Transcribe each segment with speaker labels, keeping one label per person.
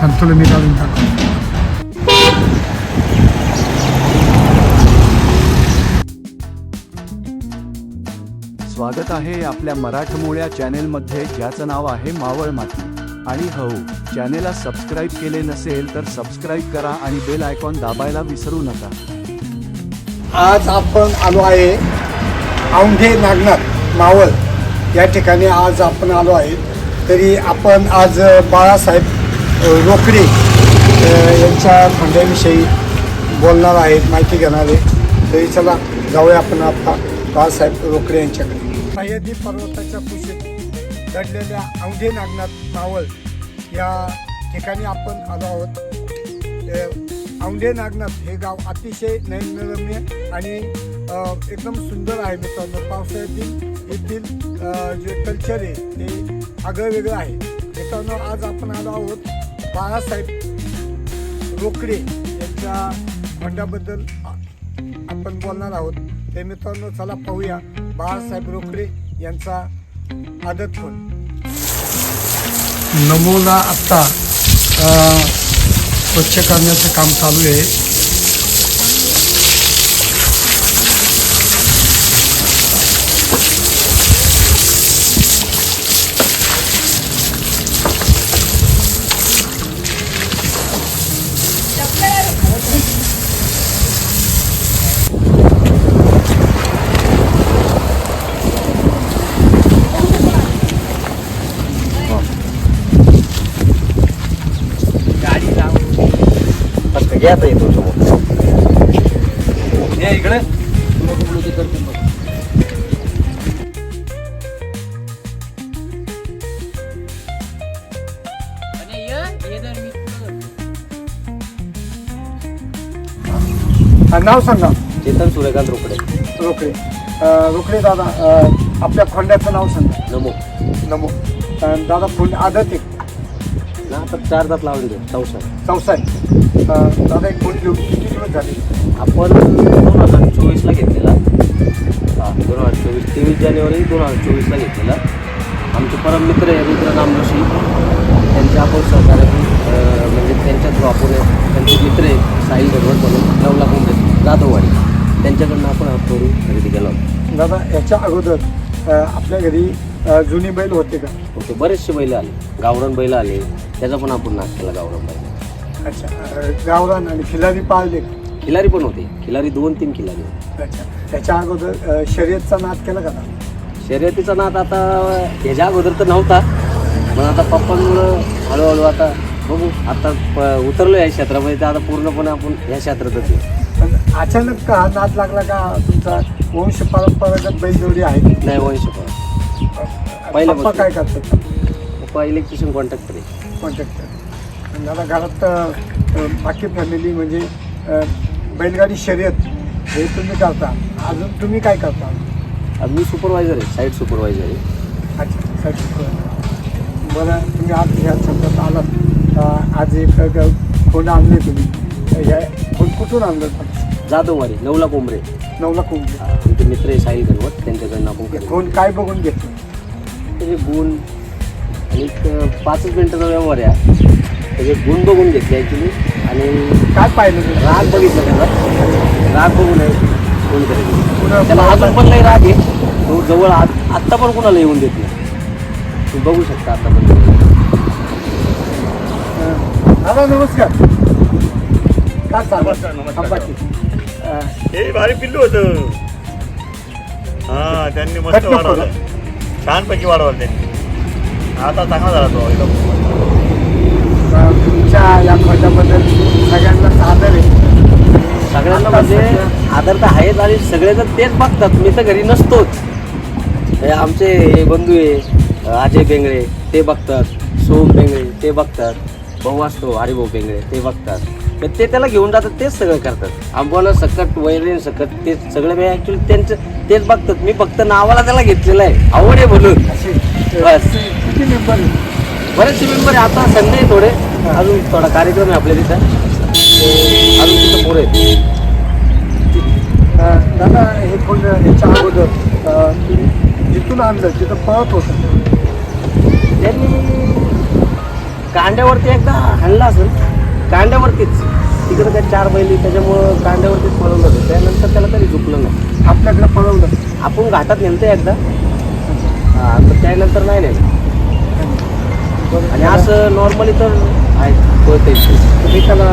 Speaker 1: तुला मी घालून टाकतो
Speaker 2: स्वागत आहे आपल्या मराठमोळ्या चॅनेलमध्ये ज्याचं नाव आहे मावळ माती. आणि हो चॅनेलला सबस्क्राईब केले नसेल तर सबस्क्राईब करा आणि बेल आयकॉन दाबायला विसरू नका.
Speaker 1: आज आपण आलो आहे औंढे नागनाथ मावळ. या ठिकाणी आज आपण आलो आहे. तरी आपण आज बाळासाहेब रोकडे यांच्या भांड्याविषयी बोलणार आहेत माहिती घेणार आहे तरी चला जाऊया आपण आता बाळासाहेब रोकडे यांच्याकडे. सह्याद्री पर्वताच्या कुशीत दडलेल्या औंढे नागनाथ मावळ या ठिकाणी आपण आलो आहोत. औंढे नागनाथ हे गाव अतिशय नयनरम्य आणि एकदम सुंदर आहे मित्रांनो. पावसाळ्यातील येथील जे कल्चर आहे ते आगळं वेगळं आहे. मित्रांनो आज आपण आलो आहोत बाळासाहेब रोकडे यांच्या फंडाबद्दल आपण बोलणार आहोत. ते मित्रांनो चला पाहूया बाळासाहेब रोकडे यांचा आदत फोन नमुना आत्ता स्वच्छ करण्याचं काम चालू आहे.
Speaker 3: घ्यायचा येतो समोर. इकडे.
Speaker 1: नाव सांगा.
Speaker 3: चेतन सूर्यकांत रोकडे.
Speaker 1: रोकडे. अ, रोकडे दादा आपल्या खोंड्याचं नाव सांगा.
Speaker 3: नमो.
Speaker 1: नमो. दादा खोंड आदत एक
Speaker 3: ना आता चार दात लावून दे चौसा
Speaker 1: चौसा आहे अ, दादा एक खोंड घेऊन किती दिवस झाले?
Speaker 3: आपण दोन हजार चोवीसला घेतलेला. हा दोन हजार चोवीस तेवीस जानेवारी दोन हजार चोवीसला घेतलेला. आमचे परम मित्र आहे रुद्र नाम जोशी. त्यांचे आपण सहकार्यातून अं, म्हणजे त्यांच्या थ्रू आपण त्यांचे मित्र आहे साहिल गडवड म्हणून नवला कुंभे जाधववाडी. त्यांच्याकडनं आपण हा करू खरेदी केला होता.
Speaker 1: दादा याच्या अगोदर अ, आपल्या घरी अ, जुनी बैल होते का?
Speaker 3: ओके बरेचसे बैल आले. गावरान बैल आले. त्याचा पण आपण नाश केला गावरान बैल.
Speaker 1: अच्छा. अ, गावरान आणि खिलारी पाळले. का?
Speaker 3: खिलारी पण होते. खिलारी दोन तीन खिलारी होते.
Speaker 1: अच्छा. त्याच्या अगोदर अ, शर्यतचा नाद केला का?
Speaker 3: शर्यतीचा नाद आता ह्याच्या अगोदर तर नव्हता. पण आता पप्पांमुळं हळूहळू आता बघू. आता प- उतरलो या क्षेत्रामध्ये. तर आता पूर्णपणे आपण ह्या क्षेत्रातच आहे.
Speaker 1: पण अचानक का हा नाद लागला का? तुमचा वंश परंपरागत बैलजोडी आहे?
Speaker 3: नाही वंश पण पहिल्यापासून.
Speaker 1: पप्पा काय करतात?
Speaker 3: पप्पा इलेक्ट्रिशियन कॉन्ट्रॅक्टर आहे
Speaker 1: कॉन्टॅक्टर आणि दादा घरात अ, बाकी फॅमिली म्हणजे अ, बैलगाडी शर्यत हे तुम्ही करता. अजून तुम्ही काय करता?
Speaker 3: आणि मी सुपरवायझर आहे साईट सुपरवायझर आहे.
Speaker 1: अच्छा साठी बरं तुम्ही आज ह्या समजात आलात. अ, आज एक ग- खोंड आणले तुम्ही. ह्या खोंड कुठून आणलं?
Speaker 3: जाधववाडी नवला कोंबरे
Speaker 1: नवला कोंबडी.
Speaker 3: आमचे मित्र आहे साहिल गणवत त्यांच्याकडनं आपण
Speaker 1: खोंड काय बघून घेतलं?
Speaker 3: त्याचे गुण आणि एक पाचच मिनिटाचा व्यवहार आहे त्याचे गुण बघून घेतले ॲक्च्युली आणि
Speaker 1: काय पाहिलं तुम्ही?
Speaker 3: राग बघितला त्याचा. राग बघू नये कोण करेल? त्याला अजून पण नाही राग आहे. तो जवळ आज आत्ता पण कोणाला येऊन देत नाही. तुम्ही बघू शकता आता पण.
Speaker 1: दादा नमस्कार. काय चाललं?
Speaker 4: नमस्कार, नमस्कार.
Speaker 1: थांबा की.
Speaker 4: हे भारी पिल्लू होतं. हा त्यांनी मस्त वाढवलं. छानपैकी वाढवलं त्यांनी. आता चांगला झाला तो एकदम.
Speaker 1: तुमच्या या खोट्याबद्दल सगळ्यांनाच आदर आहे.
Speaker 3: सगळ्यांना म्हणजे आदर तर आहेच आणि सगळे जर तेच बघतात. मी तर घरी नसतोच. हे आमचे हे बंधू आहे अजय बेंगळे ते बघतात. सोम बेंगळे ते बघतात. भाऊ असतो हरिभाऊ बेंगळे ते बघतात. तर ते त्याला घेऊन जातात तेच सगळं करतात. आंबोला सकट वैरण सकट ते सगळं मी ॲक्च्युली त्यांचं तेच बघतात. मी फक्त नावाला त्याला घेतलेलं आहे. आवड आहे म्हणून. बस.
Speaker 1: किती- मेंबर आहे?
Speaker 3: बरेचसे मेंबर आहे आता संडे आहे थोडे. अजून थोडा कार्यक्रम आहे आपल्या तिथं. अजून तिथं पुढे.
Speaker 1: दादा हे कोण याच्या अगोदर जिथून आणलं तिथं पळत होतं.
Speaker 3: त्यांनी कांड्यावरती एकदा हाणला असेल. कांड्यावरतीच. तिकडे त्या चार बैली त्याच्यामुळं कांड्यावरतीच पळवलं होतं त्यानंतर त्याला तरी झुकलं नाही.
Speaker 1: आपल्याकडे पळवलं
Speaker 3: आपण घाटात नेलतं एकदा. हा तर त्यानंतर नाही नेलं. आणि असं नॉर्मली तर आहे पळते
Speaker 1: तुम्ही त्याला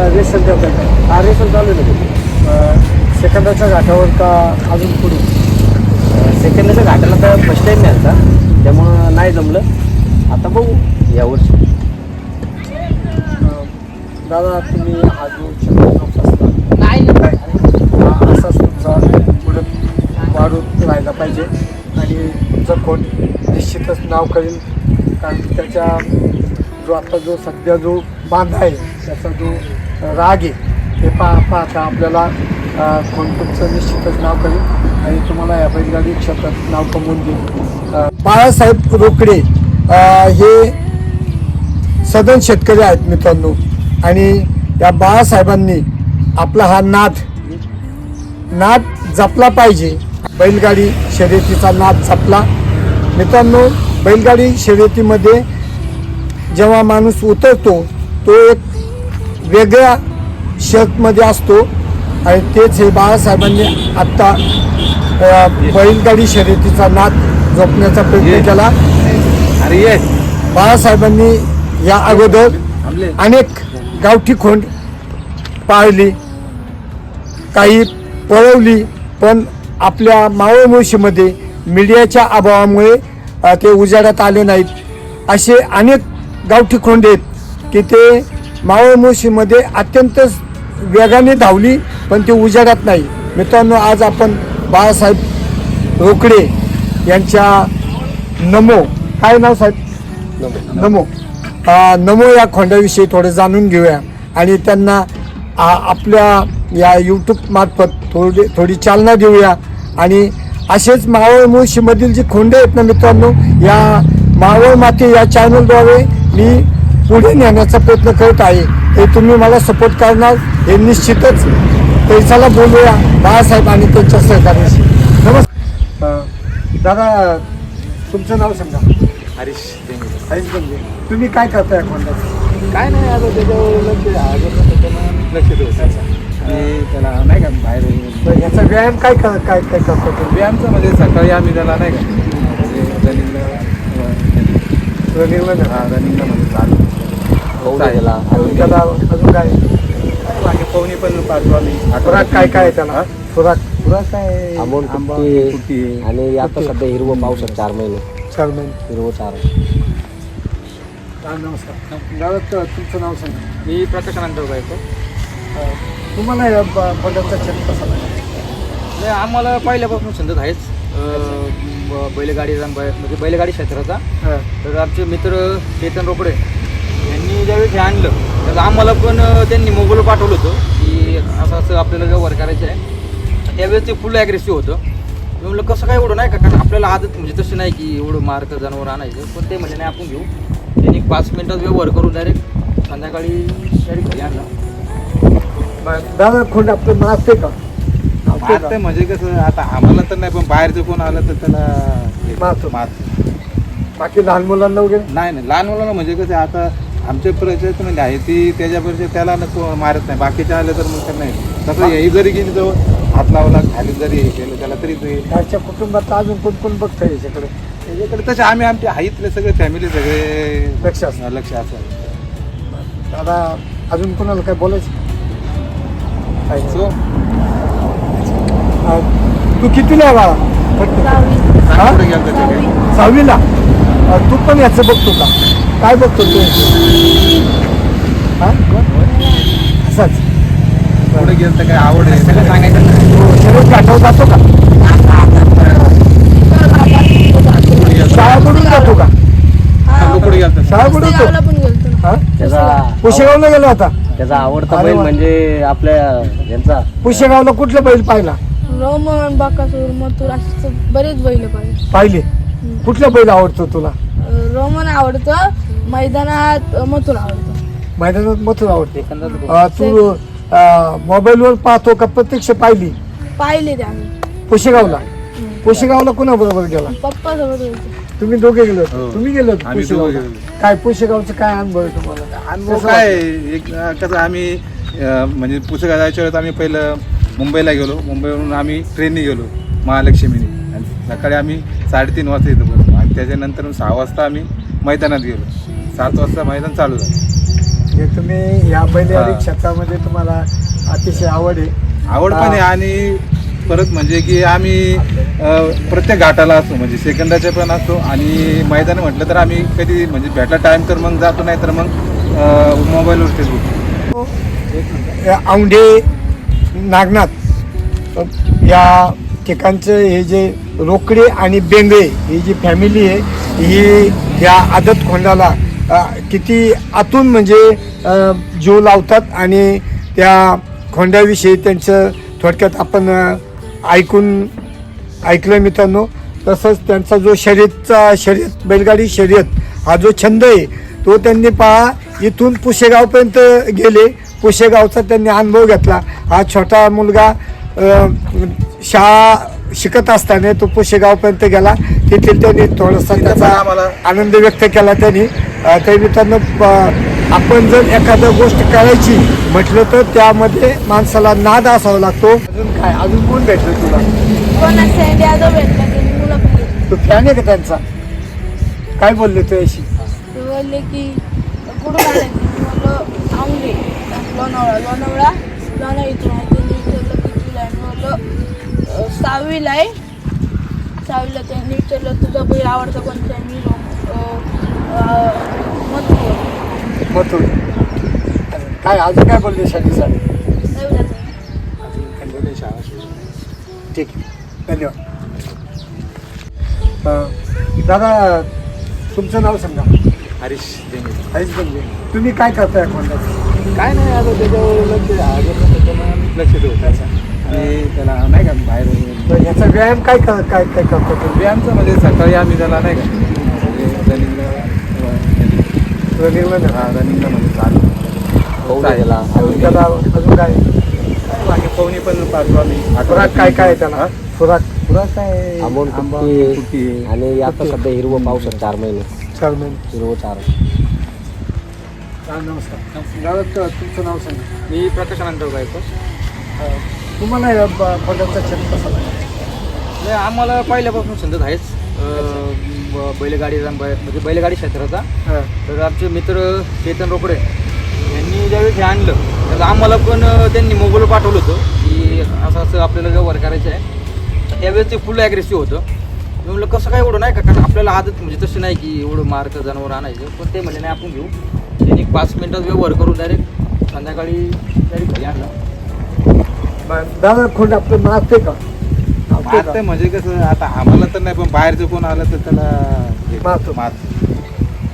Speaker 1: का?
Speaker 3: हा रेशन चालू आहे
Speaker 1: सेकंदाच्या घाटावर का अजून पुढे?
Speaker 3: सेकंदाच्या घाटाला तर फर्स्ट टाइम न्यायचा त्यामुळं नाही जमलं. आता बघू. यावर्षी
Speaker 1: दादा तुम्ही हा जो असला
Speaker 5: नाही?
Speaker 1: हा असाच तुमचा पुढे वाढून राहिला पाहिजे. आणि तुमचं कोण निश्चितच नाव करेल कारण त्याच्या जो आता जो सध्या जो बांध आहे त्याचा जो राग आहे ते पा पाहता आपल्याला कोण तुमचं निश्चितच नाव करेल आणि तुम्हाला या बैलगाडी क्षेत्रात नाव कमवून देईल बाळासाहेब रोकडे हे सदन शेतकरी आहेत मित्रांनो. आणि या बाळासाहेबांनी आपला हा नाद नाद जपला पाहिजे. बैलगाडी शर्यतीचा नाद जपला. मित्रांनो बैलगाडी शर्यतीमध्ये जेव्हा माणूस उतरतो तो एक वेगळ्या शर्टमध्ये असतो आणि तेच हे बाळासाहेबांनी आत्ता बैलगाडी शर्यतीचा नाद जपण्याचा प्रयत्न केला. बाळासाहेबांनी या अगोदर अनेक गावठी खोंड पाळली काही पळवली पण आपल्या मावळ मुळशीमध्ये मीडियाच्या अभावामुळे ते उजाडात आले नाहीत. असे अनेक गावठी खोंड आहेत की ते मावळ मुळशीमध्ये अत्यंत वेगाने धावली पण ते उजाडात नाही. मित्रांनो आज आपण बाळासाहेब रोकडे यांच्या नमो. काय नाव साहेब? नमो. नमो या खोंड्याविषयी थोडं जाणून घेऊया. आणि त्यांना आपल्या या यूट्यूब मार्फत थोडी थोडी चालना देऊया. आणि असेच मावळ मुळशीमधील जी खोंडे आहेत ना मित्रांनो या मावळ माती या चॅनलद्वारे मी पुढे नेण्याचा प्रयत्न करत आहे. हे तुम्ही मला सपोर्ट करणार हे निश्चितच तर बोलूया बाळासाहेब आणि त्यांच्या सहकार्याशी. नमस्कार. दादा तुमचं नाव सांगा.
Speaker 6: हरीश
Speaker 1: हरीश बंगे तुम्ही काय करताय खोंड्याचं
Speaker 6: काय नाही आता त्याच्यावर लक्ष त्याच्यानं लक्ष आणि त्याला. नाही का बाहेर
Speaker 1: तर याचा व्यायाम काय कर काय काय करतो तुम्ही?
Speaker 6: व्यायामचं म्हणजे सकाळी आम्ही त्याला नाही का म्हणजे रनिंगला
Speaker 1: रनिंगला.
Speaker 6: हा रनिंगला म्हणजे चालू
Speaker 1: अजून त्याला. अजून काय?
Speaker 6: बाकी पवनी पण पाहतो आम्ही.
Speaker 1: खुराक काय काय आहे त्याला? खुराक?
Speaker 6: पुरा काय?
Speaker 3: आंबोन
Speaker 6: आंबा
Speaker 3: कुट्टी
Speaker 6: कुट्टी. आहे.
Speaker 3: आणि आता सध्या हिरवं पाऊस आहे चार महिने.
Speaker 1: चार महिने
Speaker 3: हिरवं चार
Speaker 1: हा, नमस्कार. दादा त- तुमचं नाव सांगा.
Speaker 6: मी प्रकाश अनंतराव गायको
Speaker 1: अं, तुम्हाला या ब- खोंड्याचा छंद कसा लागला
Speaker 6: नाही आम्हाला पहिल्यापासून छंद आहेच. अं, ब- बैलगाडी म्हणजे बैलगाडी क्षेत्राचा.
Speaker 1: हा.
Speaker 6: तर आमचे मित्र चेतन रोकडे यांनी ज्यावेळेस हे आणलं तर आम्हाला पण अं, त्यांनी मोबाईल पाठवलं होतं की असं असं आपल्याला व्यवहार करायचं आहे. त्यावेळेस ते फुल ॲग्रेसिव्ह होतं. मी म्हणलं कसं काय एवढं नाही का? कारण आपल्याला आदत म्हणजे तशी नाही की एवढं मार्क जनावर आणायचं. पण ते म्हणजे नाही आपण घेऊ. त्यांनी पाच मिनिटात व्यवहार करून डायरेक्ट संध्याकाळी डायरेक्ट घरी आणला.
Speaker 1: दादा खोंड आपलं का? मारते
Speaker 7: म्हणजे कसं आता आम्हाला तर नाही पण बाहेरचं कोण आलं तर त्याला
Speaker 1: मारतो. बाकी लहान मुलांना वगैरे?
Speaker 7: नाही नाही लहान मुलांना म्हणजे कसं आता आमच्या प्रयत्न म्हणजे आहे ती त्याच्यापेक्षा त्याला मारत नाही. बाकीचे आले तर मग नाही तसं हे जरी गेली जवळ. हात लावला खाली जरी हे केलं त्याला तरी ते
Speaker 1: त्याच्या कुटुंबात अजून कोण कोण बघतंय याच्याकडे?
Speaker 7: त्याच्याकडे तसे आम्ही आमचे हाईतले सगळे फॅमिली सगळे
Speaker 1: लक्ष असतं.
Speaker 7: लक्ष असं
Speaker 1: दादा अजून कोणाला काय बोलायचं? काय?
Speaker 7: सो
Speaker 1: अं, तू कितीला आहे बाळा? हा?
Speaker 7: पुढे गेलं ते काही
Speaker 1: सहावीला? अं, तू पण याचं बघतो का काय बघतो तू? हा? असाच.
Speaker 7: पुढे गेलं तर काय आवड आहे. सगळं सांगायचं.
Speaker 1: तो शरीर गाठावर जातो का? शाळा बुडून जातो का? शाळा बुडून
Speaker 5: पुस्तकाला पण गेलतो ना
Speaker 1: हा?
Speaker 3: त्याचा
Speaker 1: पुशेगावला गेला होता.
Speaker 3: त्याचा आवडता बैल. म्हणजे आपल्या यांचा.
Speaker 1: पुशेगावला कुठलं बैल पाहिला?
Speaker 5: रोमन बाकासूर मथुर असे बरेच बैल पाहिजे
Speaker 1: पाहिले? कुठला बैल आवडतो तुला?
Speaker 5: रोमन आवडतं मैदानात मथुर आवडतं.
Speaker 1: मैदानात मथुर आवडते. तू मोबाईलवर पाहतो का प्रत्यक्ष पाहिली?
Speaker 5: पाहिले ते आम्ही.
Speaker 1: पुशेगावला? पुशेगावला कोणाबरोबर गेला?
Speaker 5: पप्पा सोबत होतो.
Speaker 1: तुम्ही दोघे गेलो
Speaker 7: हो.
Speaker 1: तुम्ही गेलो
Speaker 7: आम्ही
Speaker 1: पुशेगावला.
Speaker 7: दोघे गेलो.
Speaker 1: काय पुशेगावचं काय अनुभव आहे तुम्हाला?
Speaker 7: अनुभव
Speaker 1: कसं
Speaker 7: काय? एक कसं आम्ही अं, म्हणजे पुस्तका जायच्या वेळेस आम्ही पहिलं मुंबईला गेलो. मुंबईवरून आम्ही ट्रेनने गेलो महालक्ष्मीने. आणि सकाळी आम्ही साडेतीन वाजता इथं पोहोचलो आणि त्याच्यानंतर सहा वाजता आम्ही मैदानात गेलो. सात वाजता मैदान चालू झालं?
Speaker 1: हे तुम्ही या बैलगाडी
Speaker 7: हा.
Speaker 1: क्षेत्रामध्ये तुम्हाला अतिशय आवड आहे.
Speaker 7: आवड पण आहे. आणि परत म्हणजे की आम्ही अं, प्रत्येक घाटाला असतो म्हणजे सेकंदाचे पण असतो आणि मैदान म्हटलं तर आम्ही कधी म्हणजे भेटला टाईम तर मग जातो नाही तर मग अं, मोबाईलवर फेसबुक
Speaker 1: औंढे नागनाथ या ठिकाणचं हे जे रोकडे आणि बेंगळे ही जी फॅमिली आहे ही या आदत खोंडाला अ, किती आतून म्हणजे अ, जीव लावतात आणि त्या खोंड्याविषयी त्यांचं थोडक्यात आपण ऐकून ऐकलं मित्रांनो. तसंच त्यांचा जो शर्यतचा शर्यत बैलगाडी शर्यत हा जो छंद आहे तो त्यांनी पहा. इथून पुशेगावपर्यंत गेले. पुशेगावचा त्यांनी अनुभव घेतला. हा छोटा मुलगा शाळा शिकत असताना तो पुशेगावपर्यंत गेला. तेथील त्यांनी थोडासा त्याचा आनंद व्यक्त केला त्यांनी. त्या मित्रांनो आपण जर एखादं गोष्ट करायची म्हटलं तर त्यामध्ये माणसाला नाद असावा लागतो. अजून काय? अजून कोण भेटलं तुला?
Speaker 5: पण सँड यादव भेटला त्यांनी मुलं पण
Speaker 1: तू फॅन आहे का त्यांचा? काय बोलले तू अशी?
Speaker 5: ते बोलले की मी बोललो औंढे. लोणावळा लोणावळा इथून आहे. त्यांनी विचारलं कितीला आहे. मी बोललो "अं, सहावीला आहे. सहावीला त्यांनी विचारलं तुझा बैल आवडता कोणता आहे? मी मथुर.
Speaker 1: मथुर. काय अजून काय बोलले शनी सर. ठीक आहे. धन्यवाद. अं, दादा तुमचं नाव सांगा.
Speaker 7: हरीश देंगे.
Speaker 1: हरीश बंगे तुम्ही काय करताय कोणत्याचं
Speaker 7: काय नाही आता त्याच्यावर लक्ष आजवर त्याच्यामुळे आम्ही लक्ष देऊ त्याचा आणि त्याला नाही का बाहेर
Speaker 1: तर याचा व्यायाम काय कर काय काय करतो तुम्ही?
Speaker 7: व्यायामचं म्हणजे सकाळी आम्ही त्याला नाही का रनिंगला
Speaker 1: रनिंगला
Speaker 7: हा रनिंगला म्हणजे चालू.
Speaker 1: अजून त्याला अजून काय?
Speaker 7: बाकी पवनी पण
Speaker 1: खुराक काय काय आहे त्याला खुराक.
Speaker 7: खुराक काय?
Speaker 3: आंबोन
Speaker 7: आंबा
Speaker 3: कुट्टी. आणि आता सध्या हिरवं पाऊस आहे चार महिने.
Speaker 1: चार महिने.
Speaker 3: हिरवं चार.
Speaker 1: नमस्कार. दादा तुमचं नाव सांगा.
Speaker 6: मी प्रकाश अनंतराव गायको
Speaker 1: अं, तुम्हाला या छंद कसा?
Speaker 6: नाही आम्हाला पहिल्यापासून छंद आहेच. अं, ब- बैलगाडीचा बै- म्हणजे बैलगाडी क्षेत्राचा. तर आमचे मित्र चेतन रोकडे यांनी ज्यावेळेस हे आणलं तर आम्हाला पण त्यांनी मोबाईल पाठवलं होतं की असं असं आपल्याला व्यवहार करायचा आहे. त्यावेळेस ते फुल ॲग्रेसिव्ह होतं. मी म्हणलं कसं काय एवढं नाही का? कारण आपल्याला आदत म्हणजे तशी नाही की एवढं मार्क जनावर आणायचं. पण ते म्हणले नाही आपण घेऊ. त्यांनी पाच मिनिटात व्यवहार करून डायरेक्ट संध्याकाळी डायरेक्ट घरी आणला.
Speaker 1: दादा खोंड आपलं मारते का?
Speaker 7: आता? म्हणजे कसं आता आम्हाला तर नाही पण बाहेरचं कोण आलं तर त्याला हे
Speaker 1: मारतो.
Speaker 7: मारतो.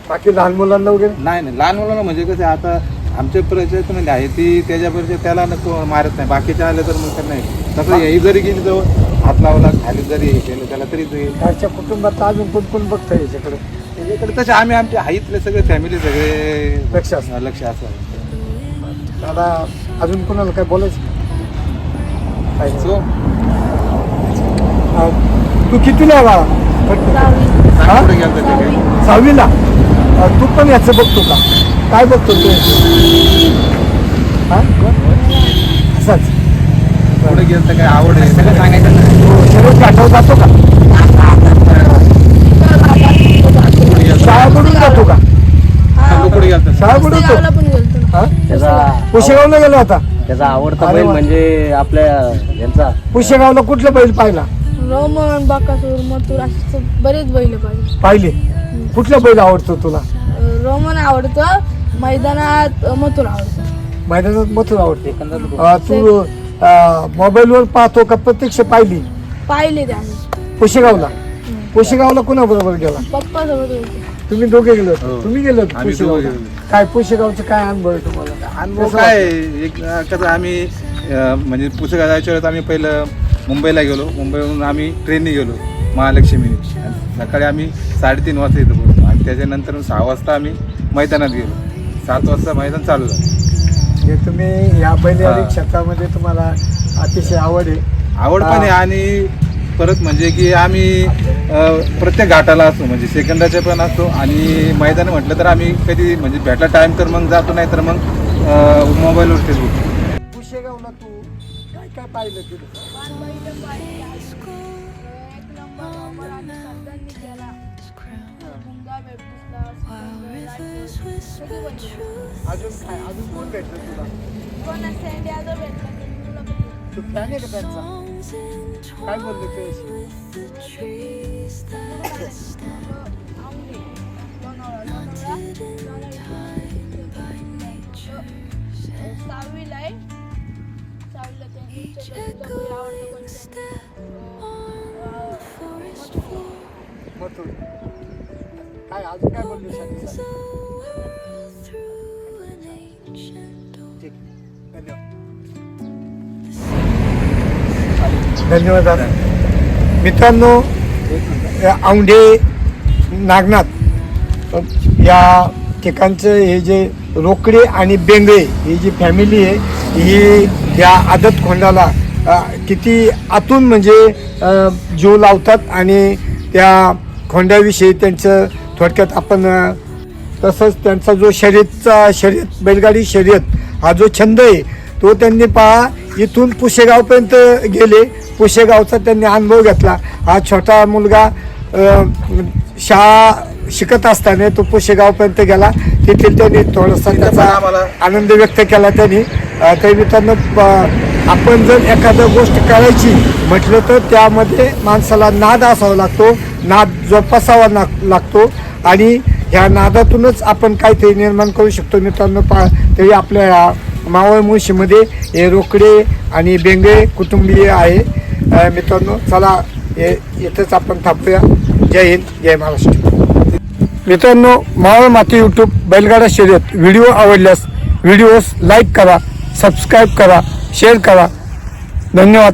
Speaker 1: बाकी लहान मुलांना वगैरे?
Speaker 7: नाही नाही लहान मुलांना म्हणजे कसं आता आमच्या परिचयात म्हणजे आहे ती त्याच्यापेक्षा त्याला नको मारत नाही. बाकीचे आले तर मग नाही. तसं हेही जरी गेली जवळ हात लावला खाली जरी हे केलं त्याला तरी ते
Speaker 1: घरच्या कुटुंबात अजून कोण कोण बघतं याच्याकडे?
Speaker 7: त्याच्याकडे तसे आम्ही आमच्या हाईतले सगळे फॅमिली सगळे
Speaker 1: लक्ष असतं.
Speaker 7: लक्ष असं
Speaker 1: दादा अजून कोणाला काय बोलायचं? काय.
Speaker 7: सो
Speaker 1: तू कितीला बाळा. हा? सहावीला. तू पण याचं बघतो का? काय बघतो तू? हा? असंच.
Speaker 7: पुढे गेलं तर काय आवड आहे?
Speaker 6: सगळं सांगायचं नाही.
Speaker 1: तू शर्यत गाठावर जातो का? शाळा बुडून जातो का?
Speaker 5: हा.
Speaker 7: गेलं तर
Speaker 1: शाळा
Speaker 5: ना.
Speaker 1: हा?
Speaker 3: त्याचा
Speaker 1: पुशेगावला गेलो आता.
Speaker 3: त्याचा आवडता बैल. म्हणजे आपल्या यांचा.
Speaker 1: पुशेगावला कुठलं बैल पाहिला?
Speaker 5: रोमन बाकासूर मथुर असे बरेच बैल पाहिजे
Speaker 1: पाहिले. कुठला बैल आवडतो तुला?
Speaker 5: रोमन आवडतं. मैदानात मथुर आवडतं.
Speaker 1: मैदानात मथुर आवडते अं, तू अं, मोबाईलवर पाहतो का प्रत्यक्ष पाहिली?
Speaker 5: पाहिले ते आम्ही.
Speaker 1: पुशेगावला. पुशेगावला कोणा बरोबर गेला?
Speaker 5: पप्पा सोबत होते
Speaker 1: तुम्ही दोघे गेलो
Speaker 7: हो.
Speaker 1: तुम्ही गेलो
Speaker 7: आम्ही
Speaker 1: पुशेगावला.
Speaker 7: दोघे गेलो.
Speaker 1: काय पुशेगावचं काय अनुभव आहे तुम्हाला?
Speaker 7: अनुभव
Speaker 1: कसं
Speaker 7: काय? एक अं, कसं आम्ही अं, म्हणजे पुस्तका जायच्या वेळेस आम्ही पहिलं मुंबईला गेलो. मुंबईवरून आम्ही ट्रेनने गेलो महालक्ष्मीने. आणि सकाळी आम्ही साडेतीन वाजता इथं पोहोचलो. आणि त्याच्यानंतर सहा वाजता आम्ही मैदानात गेलो. सात वाजता मैदान चालू झालं
Speaker 1: म्हणजे तुम्ही या बैलगाडी
Speaker 7: हा.
Speaker 1: क्षेत्रामध्ये तुम्हाला अतिशय आवड आहे.
Speaker 7: आवड पण आहे
Speaker 1: हा.
Speaker 7: आणि परत म्हणजे की आम्ही अ, प्रत्येक घाटाला असतो म्हणजे सेकंदाचे पण असतो आणि मैदान म्हटलं तर आम्ही कधी म्हणजे भेटला टाईम तर मग जातो नाही तर मग मोबाईलवर फेसबुक
Speaker 1: तू काय काय पाहिलं तिथे?
Speaker 5: एक नंबर नंबर
Speaker 1: अजून काय अजून कोण भेटलं तुला
Speaker 5: कोण सँड यादव भेटला ते तुला बघितलं.
Speaker 1: तू फॅन आहे का त्यांचा काय बोलले ते
Speaker 5: आवडे लोणावळा लोणावळा सहावीला आहे सहावीला त्यांनी विचारलं तुला आवडतं कोणतं
Speaker 1: मथुर काय अजून काय बोलले शांती धन्यवाद. धन्यवाद दादा. मित्रांनो या औंढे नागनाथ या ठिकाणचं हे जे रोकडे आणि बेंगळे ही जी फॅमिली आहे ही या आदत खोंडाला किती आतून म्हणजे जीव लावतात आणि त्या खोंड्याविषयी त्यांचं थोडक्यात आपण तसंच त्यांचा जो शर्यतचा शर्यत बैलगाडी शर्यत हा जो छंद आहे तो त्यांनी पहा इथून पुशेगावपर्यंत गेले. पुशेगावचा त्यांनी अनुभव घेतला. हा छोटा मुलगा शाळा शिकत असताना तो पुशेगावपर्यंत गेला. तिथे त्यांनी थोडासा त्याचा आनंद व्यक्त केला त्यांनी. अ, त्या मित्रांनो प- आपण जर एखादं गोष्ट करायची म्हटलं तर त्यामध्ये माणसाला नाद असावा लागतो. नाद जोपासावा लाग- लागतो. आणि ह्या नादातूनच आपण काहीतरी निर्माण करू शकतो. मित्रांनो पा तरी आपल्या मावळ मुळशीमध्ये हे रोकडे आणि बेंगळे कुटुंबीय आहे. मित्रांनो चला हे इथंच आपण थांबूया. जय हिंद जय महाराष्ट्र. मित्रांनो मावळ माती यूट्यूब बैलगाडा शर्यत. व्हिडिओ आवडल्यास व्हिडिओज लाईक करा सबस्क्राईब करा शेअर करा. धन्यवाद.